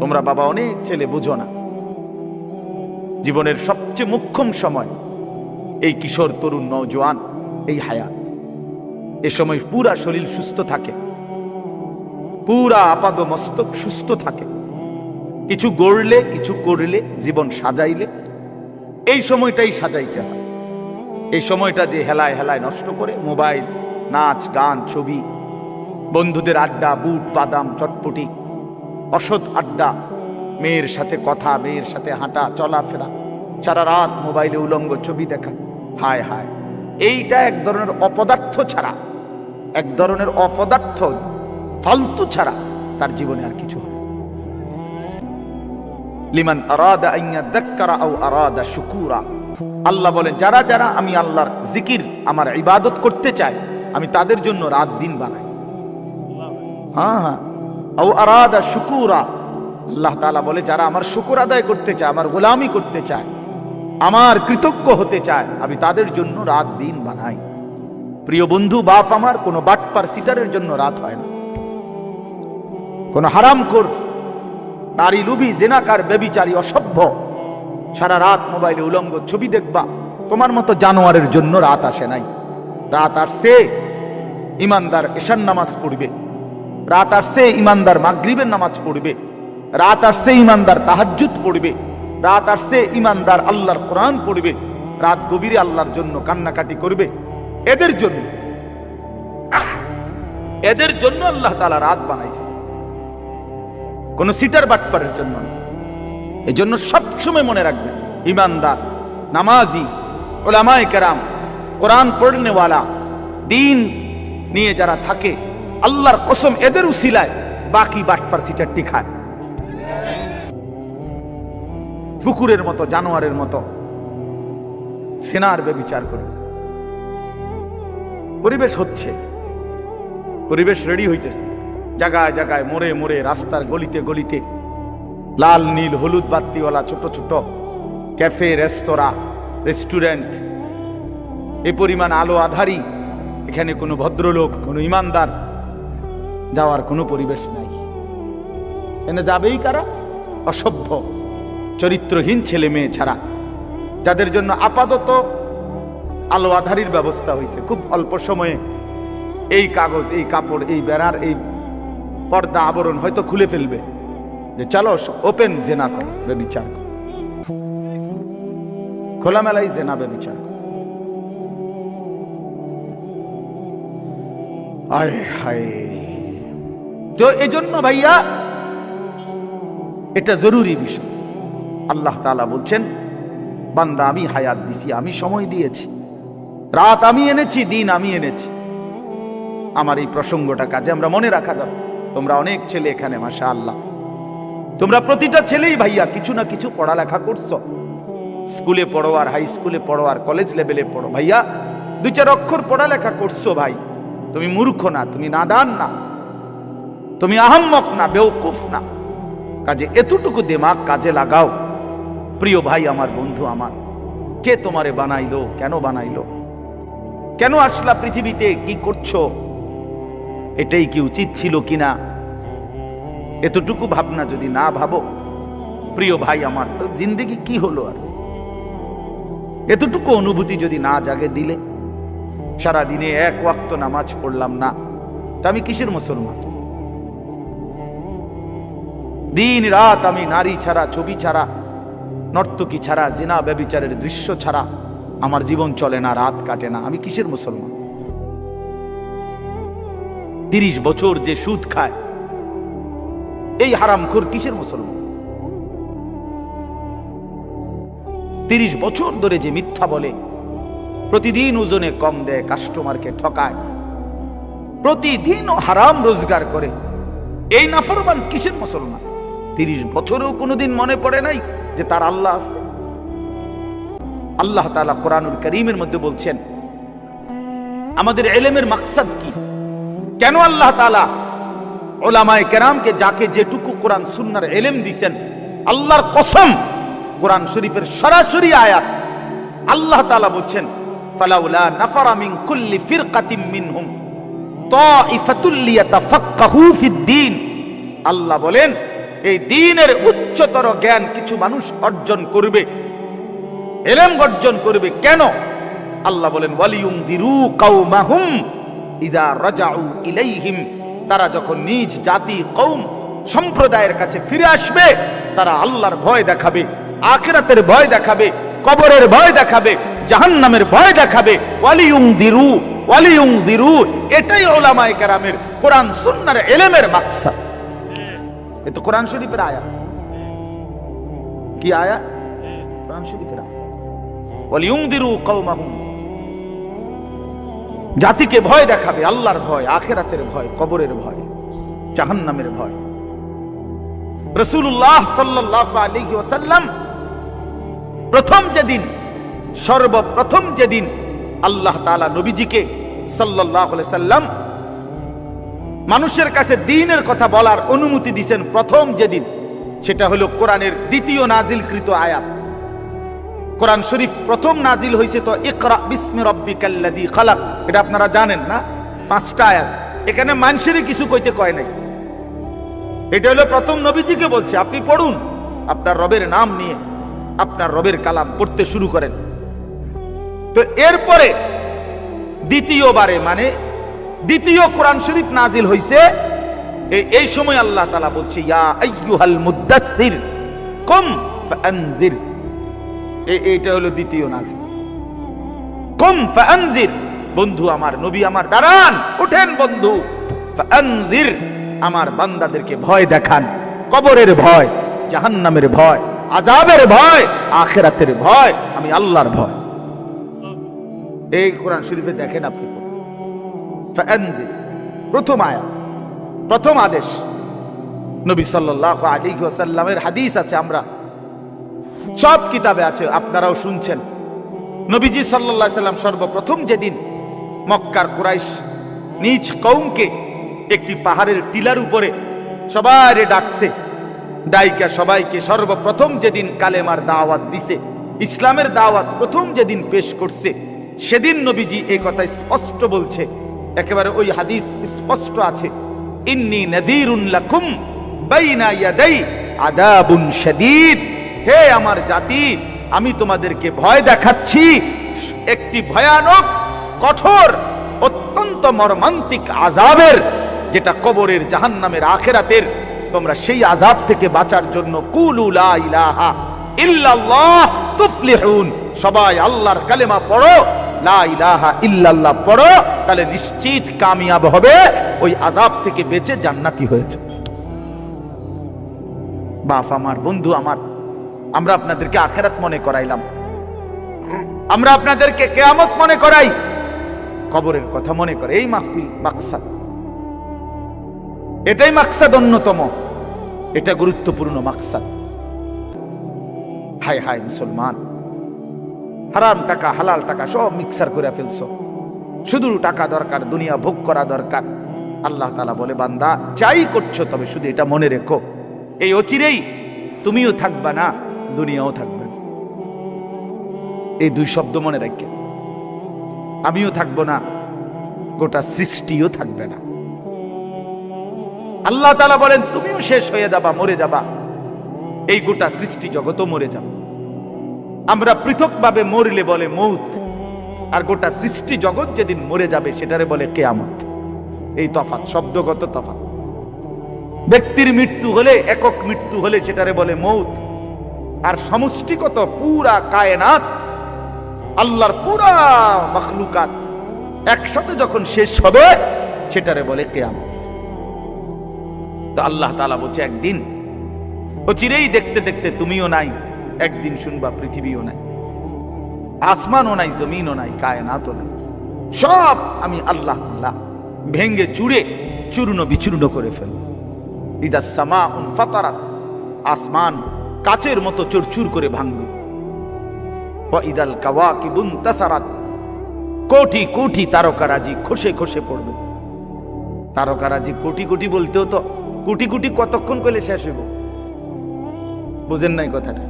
তোমরা বাবা অনেক ছেলে, বুঝো না। জীবনের সবচেয়ে মুখ্যম সময় এই কিশোর, তরুণ, নওজোয়ান, এই হায়াত। এ সময় পুরা শরীর সুস্থ থাকে। পুরা আপাদ মস্তক সুস্থ থাকে। কিছু গড়লে, কিছু করলে, জীবন সাজাইলে, এই সময়টাই সাজাইতে হয়। এই সময়টা যে হেলায় হেলায় নষ্ট করে মোবাইল, নাচ, গান, ছবি, বন্ধুদের আড্ডা, বুট, বাদাম, চটপটি অসৎ আড্ডা, মেয়ের সাথে কথা, মেয়ের সাথে হাঁটা, চলাফেরা, সারা রাত মোবাইলে উলঙ্গ ছবি দেখা, হায় হায়। এইটা এক ধরনের অপদার্থ ছাড়া, এক ধরনের অপদার্থ, ফালতু ছাড়া তার জীবনে আর কিছু হয় লিমান আরাদা আইয়া দাক্কারা আও আরাদা শুকুরা। আল্লাহ বলেন যারা যারা আমি আল্লাহর জিকির, আমার ইবাদত করতে চাই আমি তাদের জন্য রাত দিন বানাই। হ্যাঁ হ্যাঁ। আল্লাহ বলে, যারা আমার শুকুর আদায় করতে চায়, আমার গোলামি করতে চায়, আমার কৃতজ্ঞ হতে চায়, আমি তাদের জন্য রাত দিন বানাই। প্রিয় বন্ধু, বাপ আমার, কোনো বাটপার সিটারের জন্য রাত হয় না। কোন হারাম কর নারী লুবি, জেনাকার বেবিচারী অসভ্য, সারা রাত মোবাইলে উলঙ্গ ছবি দেখবা, তোমার মতো জানোয়ারের জন্য রাত আসে নাই। রাত আসছে, ইমানদার এশান নামাজ পড়বে। রাত আসছে, ইমানদার মাগরিবের নামাজ পড়বে। রাত আসছে, ইমানদার তাহাজ্জুদ পড়বে। রাত আসছে, ইমানদার আল্লাহর কোরআন পড়বে। রাত গভীরে আল্লাহর জন্য কান্নাকাটি করবে। এদের জন্য এদের জন্য আল্লাহ তালা রাত বানাইছে। কোন সিটার বাটপারের জন্য এই জন্য সবসময় মনে রাখবেন, ইমানদার, নামাজি, ওলামায় কেরাম, কোরআন পড়নেওয়ালা, দিন নিয়ে যারা থাকে আল্লাহর কসম এদের উসিলায় বাকি বাটপার সিটারটি খায় কুকুরের মতো, জানোয়ারের মতো সেনার বেবিচার করে। পরিবেশ হচ্ছে, পরিবেশ রেডি হইতেছে। জায়গায় জায়গায় মোড়ে মোড়ে, রাস্তার গলিতে গলিতে, লাল, নীল, হলুদ বাত্তিওয়ালা, ছোট ছোট ক্যাফে, রেস্তোরাঁ, রেস্টুরেন্ট। এ পরিমাণ আলো আধারি, এখানে কোনো ভদ্রলোক, কোনো ইমানদার যাওয়ার কোনো পরিবেশ নাই। এনে যাবেই কারা? অসভ্য, চরিত্রহীন ছেলে মেয়ে ছাড়া, যাদের জন্য আপাতত আলো আধারির ব্যবস্থা হয়েছে। খুব অল্প সময়ে এই কাগজ, এই কাপড়, এই বেড়ার, এই পর্দা আবরণ হয়তো খুলে ফেলবে। যে চলো, ওপেন জেনা কর বিচার কর। খোলামেলাই জেনা বিচার কর। আয় হায়। তো এই জন্য ভাইয়া, এটা জরুরি বিষয়। আল্লাহ তাআলা বলছেন, বান্দা, আমি হায়াত দিছি, আমি সময় দিয়েছি। রাত আমি এনেছি, দিন আমি এনেছি। আমার এই প্রসঙ্গটা কাজে আমরা মনে রাখা যাবে। তোমরা অনেক ছেলে এখানে মাসা আল্লাহ তোমরা প্রতিটা ছেলেই ভাইয়া, কিছু না কিছু পড়ালেখা করছ। স্কুলে পড়ো আর হাই স্কুলে পড়ো আর কলেজ লেভেলে পড়ো। ভাইয়া, দুই চার অক্ষর পড়ালেখা করছ ভাই। তুমি মূর্খ না, তুমি নাদান না। তুমি আহম্মক না বেউকুফ না। কাজে এতটুকু দিমাগ কাজে লাগাও। প্রিয় ভাই, আমার বন্ধু, আমার। কে তোমারে বানাইলো, কেন বানাইলো? কেন আসলা পৃথিবীতে, কি করছ? এটাই কি উচিত ছিল কিনা? এতটুকু ভাবনা যদি না ভাবো, প্রিয় ভাই, আমার তো জিন্দেগি কি হলো আর? এতটুকু অনুভূতি যদি না জাগে দিলে সারা দিনে এক ওয়াক্ত নামাজ পড়লাম না। তা আমি কিসের মুসলমান? দিন রাত আমি নারী ছাড়া, ছবি ছাড়া, নর্তকী ছাড়া, জিনা ব্যবিচারের দৃশ্য ছাড়া, আমার জীবন চলে না, রাত কাটে না। আমি কিসের মুসলমান? তিরিশ বছর যে সুদ খায়, এই হারামখোর কিসের মুসলমান? তিরিশ বছর ধরে যে মিথ্যা বলে, প্রতিদিন ওজনে কম দেয়, কাস্টমারকে ঠকায়, প্রতিদিন হারাম রোজগার করে, এই নাফরমান কিসের মুসলমান? তিরিশ বছরেও কোনোদিন মনে পড়ে নাই যে তার আল্লাহ আছে। আল্লাহ তালা কোরআনুল করিমের মধ্যে বলছেন, আমাদের এলেমের মাকসাদ কি? কেন আল্লাহ তালা ওলামায় কেরামকে যাকে যেটুকু কোরআন সুন্নার এলেম দিছেন, আল্লাহর কসম কোরআন শরীফের সরাসরি আয়াত, আল্লাহ তালা বলছেন, ফালাউলা নাফারা মিন কুল্লি ফিরকাতিম মিনহুম তাইফাতুল লিয়াতাফাক্কাহু ফিদ্দীন আল্লাহ বলেন এই দিনের উচ্চতর জ্ঞান কিছু মানুষ অর্জন করবে, এলেম অর্জন করবে কেন? আল্লাহ বলেন ওয়ালিউম দিরু কাউমাহুম ইদা রাজাউ ইলাইহিম। তারা যখন নিজ জাতি কৌম সম্প্রদায়ের কাছে ফিরে আসবে, তারা আল্লাহর ভয় দেখাবে, আখিরাতের ভয় দেখাবে, কবরের ভয় দেখাবে, জাহান্নামের ভয় দেখাবে। ওয়ালিউম দিরু ওয়ালিউম দিরু এটাই ওলামায়ে কেরামের কোরআন সুন্নার এলেমের মাকসাদ। এ তো কোরআন শরীফের আয়া কি আয়া কোরআন শরীফের আয়া ওয়ালিউমদিরু জাতিকে ভয় দেখাবে আল্লাহর ভয় আখেরাতের ভয় কবরের ভয় জাহান্নামের ভয়। রসুল্লাহ সাল্লাল্লাহু আলাইহি ওয়াসাল্লাম প্রথম যেদিন, সর্বপ্রথম যেদিন আল্লাহ তালা নবীজিকে আলাইহি সাল্লাম মানুষের কাছে দিনের কথা বলার অনুমতি দিছেন প্রথম যেদিন, সেটা হলো কোরআনের দ্বিতীয় নাজিল নাজিলকৃত আয়াত। কোরআন শরীফ প্রথম নাজিল হয়েছে তো ইকরা বিস্মি রব্বিকাল্লাযী খালাক। এটা আপনারা জানেন না? পাঁচটা আয়াত। এখানে মানুষেরই কিছু কইতে কয় নাই। এটা হলো প্রথম নবীজিকে বলছে, আপনি পড়ুন, আপনার রবের নাম নিয়ে আপনার রবের কালাম পড়তে শুরু করেন। তো এরপরে দ্বিতীয়বারে মানে দ্বিতীয় কোরআন শরীফ নাজিল হইছে এই সময় আল্লাহ তালা বলছে, ইয়া আইয়ুহাল মুদ্দাসসির কুম ফাআনজির। এ- এইটা হলো দ্বিতীয় নাজিল। কুম ফাআনজির, বন্ধু আমার, নবী আমার, দাঁড়ান ওঠেন বন্ধু। ফাআনজির, আমার বান্দাদেরকে ভয় দেখান, কবরের ভয়, জাহান্নামের ভয় আজাবের ভয়, আখেরাতের ভয়, আমি আল্লাহর ভয়। এই কোরআন শরীফে দেখেন আপনি প্রথম আয়াত, প্রথম আদেশ। নবী আলাইহি ওয়াসাল্লামের হাদিস আছে আমরা। সব কিতাবে আছে, আপনারাও শুনছেন। নবীজি আলাইহি সাল্লাম সর্বপ্রথম যেদিন মক্কার কুরাইশ নিজ কৌমকে একটি পাহাড়ের টিলার উপরে সবাই ডাকছে, ডাইকা সবাইকে সর্বপ্রথম যেদিন কালেমার দাওয়াত দিছে, ইসলামের দাওয়াত প্রথম যেদিন পেশ করছে, সেদিন নবীজি এই কথা স্পষ্ট বলছে। একেবারে ওই হাদিস স্পষ্ট আছে। ইন্নি নাদিরুন লাকুম বাইনা ইয়াদাই শাদীদ। হে আমার জাতি, আমি তোমাদেরকে ভয় দেখাচ্ছি। একটি ভয়ানক, কঠোর, অত্যন্ত মর্মান্তিক আজাবের যেটা কবরের জাহান্নামের আখেরাতের, তোমরা সেই আজাব থেকে বাঁচার জন্য কুলু লা ইলাহা ইল্লাল্লাহ তুফলিহুন। সবাই আল্লাহর কালেমা পড়ো ইল্লাল্লাহ পড়ো, তাহলে নিশ্চিত কামিয়াব হবে, ওই আজাব থেকে বেঁচে জান্নাতি হয়েছে। বাপ আমার, বন্ধু আমার, আমরা আপনাদেরকে আখেরাত মনে করাইলাম। আমরা আপনাদেরকে কেয়ামত মনে করাই। কবরের কথা মনে করে, এই মাহফিল মাকসাদ। এটাই মাকসাদ অন্যতম। এটা গুরুত্বপূর্ণ মাকসাদ। হায় হায় মুসলমান। হারাম টাকা, হালাল টাকা সব মিক্সার করে ফেলছো। শুধু টাকা দরকার, দুনিয়া ভোগ করা দরকার। আল্লাহ তালা বলে, বান্দা, যাই করছ তবে শুধু এটা মনে রেখো। এই অচিরেই তুমিও থাকবা না, দুনিয়াও থাকবে। এই দুই শব্দ মনে রাখে আমিও থাকব না, গোটা সৃষ্টিও থাকবে না। আল্লাহ তালা বলেন, তুমিও শেষ হয়ে যাবা, মরে যাবা। এই গোটা সৃষ্টি জগতও মরে যাবে। আমরা পৃথকভাবে মরলে বলে মৌত, আর গোটা সৃষ্টি জগৎ যেদিন মরে যাবে সেটারে বলে কেয়ামত। এই তফাৎ, শব্দগত তফাৎ। ব্যক্তির মৃত্যু হলে, একক মৃত্যু হলে সেটারে বলে মৌত। আর সমষ্টিগত পুরা কায়নাত, আল্লাহর পুরা মখলুকাত একসাথে যখন শেষ হবে, সেটারে বলে কেয়ামত। তো আল্লাহ তাআলা বলছে, একদিন ও চিরেই দেখতে দেখতে তুমিও নাই একদিন শুনবা, পৃথিবীও নাই, আসমানও নাই, জমিনও নাই, কায়নাতও নাই। সব আমি আল্লাহ তাআলা ভেঙ্গে চুড়ে চূর্ণ বিচূর্ণ করে ফেলব। ইদা সামা ফাতারাত, আসমান কাচের মতো চুরচুর করে ভাঙবে। ইদাল কাওয়াকিবুন তাসারাত, কোটি কোটি তারকারাজি খসে খসে পড়বে। তারকারাজি কোটি কোটি বলতেও তো, কোটি কোটি কতক্ষণ করলে শেষ হইব? বুঝেন নাই কথাটা?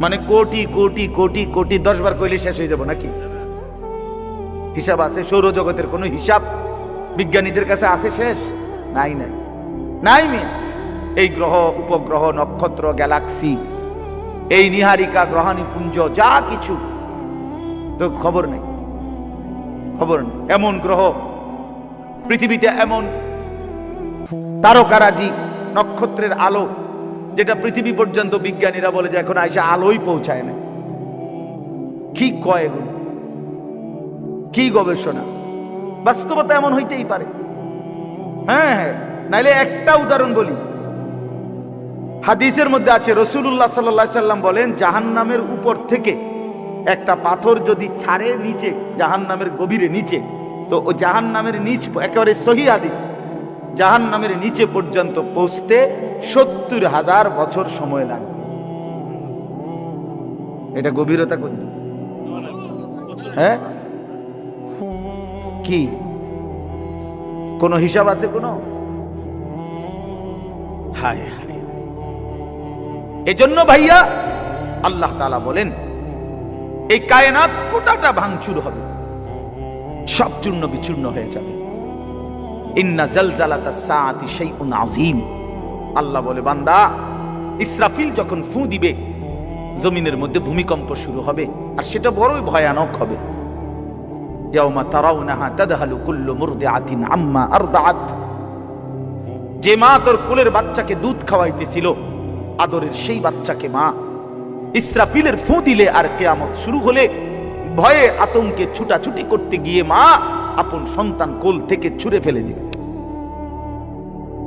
মানে কোটি কোটি কোটি কোটি দশ বার কইলে শেষ হয়ে যাব নাকি? হিসাব আছে, সৌরজগতের কোনো হিসাব বিজ্ঞানীদের কাছে আছে শেষ? নাই নাই। নাই মিয়া। এই গ্রহ, উপগ্রহ, নক্ষত্র, গ্যালাক্সি, এই নিহারিকা গ্রহাণীপুঞ্জ যা কিছু। তো খবর নেই। খবর নেই। এমন গ্রহ, পৃথিবীতে এমন তারকারাজি, নক্ষত্রের আলো যেটা পৃথিবী পর্যন্ত বিজ্ঞানীরা বলে যে এখন আইসা আলোই পৌঁছায় না। কি কয় এগুলো? কি গবেষণা? বাস্তবতা এমন হইতেই পারে। হ্যাঁ হ্যাঁ নাইলে একটা উদাহরণ বলি। হাদিসের মধ্যে আছে রসুল্লাহ সাল্লাহ সাল্লাম বলেন জাহান নামের উপর থেকে একটা পাথর যদি ছাড়ে নিচে জাহান নামের গভীরে নিচে, তো ও জাহান নামের নিচ একেবারে সহি হাদিস। জাহান নামের নিচে পর্যন্ত পৌঁছতে সত্তর হাজার বছর সময় লাগবে। এটা গভীরতা কত? হ্যাঁ? কি? কোন হিসাব আছে কোনো? হায় হায়। এজন্য ভাইয়া, আল্লাহ তালা বলেন, এই কায়নাত কোটাটা ভাঙচুর হবে। সব চূর্ণ বিচূর্ণ হয়ে যাবে। আল্লাহ বলে, বান্দা, ইসরাফিল যখন ফু দিবে, জমিনের মধ্যে ভূমিকম্প শুরু হবে, আর সেটা বড়ই ভয়ানক হবে। যে মা তোর কোলের বাচ্চাকে দুধ খাওয়াইতেছিল, আদরের সেই বাচ্চাকে মা, ইসরাফিলের ফু দিলে আর কেয়ামত শুরু হলে ভয়ে আতঙ্কে ছুটাছুটি করতে গিয়ে মা আপন সন্তান কোল থেকে ছুড়ে ফেলে দিবে।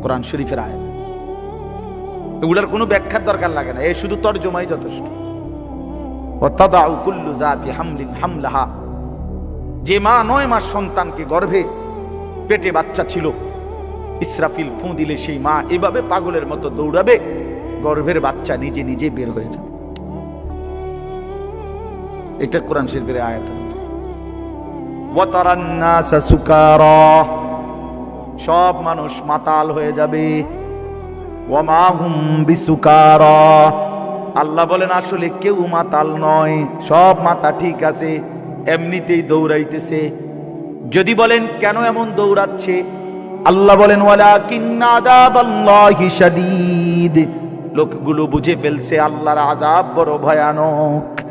কোরআন শরীফের আয় এগুলার কোনো ব্যাখ্যার দরকার লাগে না, এ শুধু তর্জমাই যথেষ্ট। যে মা নয় মাস সন্তানকে গর্ভে পেটে বাচ্চা ছিল, ইসরাফিল ফুঁ দিলে সেই মা এভাবে পাগলের মতো দৌড়াবে, গর্ভের বাচ্চা নিজে নিজে বের হয়ে যাবে। এটা কোরআন শিল্পের আয়াত। সব মানুষ মাতাল হয়ে যাবে। আল্লাহ বলেন, আসলে কেউ মাতাল নয়, সব মাথা ঠিক আছে, এমনিতেই দৌড়াইতেছে। যদি বলেন, কেন এমন দৌড়াচ্ছে? আল্লাহ বলেন লোকগুলো বুঝে ফেলছে, আল্লাহর আজাব বড় ভয়ানক।